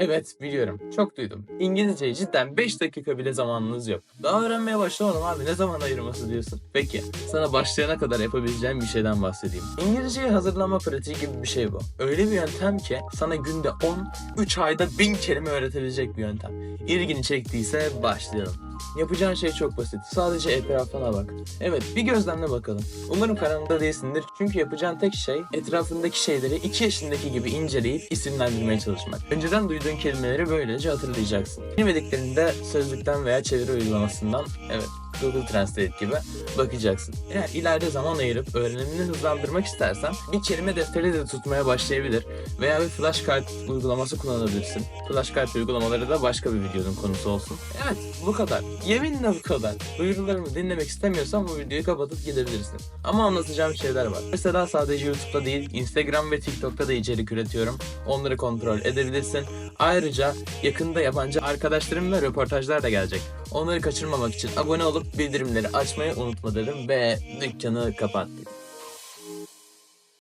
Evet biliyorum. Çok duydum. İngilizceyi cidden 5 dakika bile zamanınız yok. Daha öğrenmeye başlamadım abi. Ne zaman ayırması diyorsun? Peki sana başlayana kadar yapabileceğim bir şeyden bahsedeyim. İngilizceyi hazırlama pratiği gibi bir şey bu. Öyle bir yöntem ki sana günde 10, 3 ayda 1000 kelime öğretebilecek bir yöntem. İlgini çektiyse başlayalım. Yapacağın şey çok basit. Sadece etrafına bak. Evet bir gözlemle bakalım. Umarım karanlıkta değilsindir. Çünkü yapacağın tek şey etrafındaki şeyleri 2 yaşındaki gibi inceleyip isimlendirmeye çalışmak. Önceden duyduğun kelimeleri böylece hatırlayacaksın. Bilmediklerini de sözlükten veya çeviri uygulamasından evet Google Translate gibi bakacaksın. Eğer ileride zaman ayırıp öğrenimini hızlandırmak istersen bir kelime defteri de tutmaya başlayabilir veya bir flashcard uygulaması kullanabilirsin. Flashcard uygulamaları da başka bir videonun konusu olsun. Evet bu kadar. Yeminle bu kadar. Duyurularımı dinlemek istemiyorsan bu videoyu kapatıp gidebilirsin. Ama anlatacağım şeyler var. Mesela sadece YouTube'da değil Instagram ve TikTok'ta da içerik üretiyorum. Onları kontrol edebilirsin. Ayrıca yakında yabancı arkadaşlarım ve röportajlar da gelecek. Onları kaçırmamak için abone olup bildirimleri açmayı unutma dedim ve dükkanı kapattık.